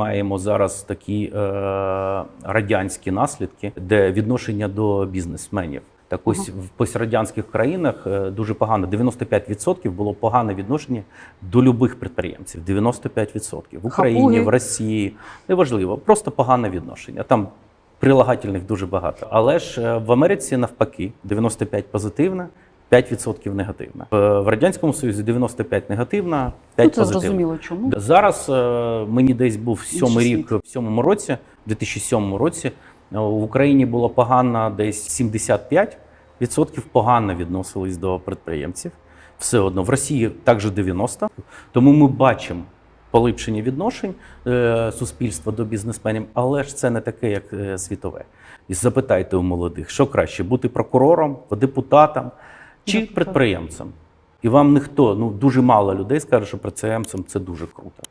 Маємо зараз такі е, радянські наслідки, де відношення до бізнесменів. Так ось в пострадянських країнах е, дуже погано. 95% було погане відношення до любих підприємців. 95%. в Україні, Хапуги. в Росії неважливо, просто погане відношення. Там прилагательних дуже багато. Але ж е, в Америці навпаки 95 позитивна. 5% негативна. В радянському союзі 95 негативна, 5 Ну, це позитивна. зрозуміло, чому. Зараз е, мені десь був сьомий рік в сьомому році, в 2007 році. е, В Україні було погано десь 75% погано відносились до підприємців. Все одно в Росії також 90%. Тому ми бачимо поліпшення відношень е, суспільства до бізнесменів, але ж це не таке, як е, світове. І запитайте у молодих, що краще бути прокурором, депутатом чи підприємцем. І вам ніхто, ну дуже мало людей скаже, що підприємцем це дуже круто.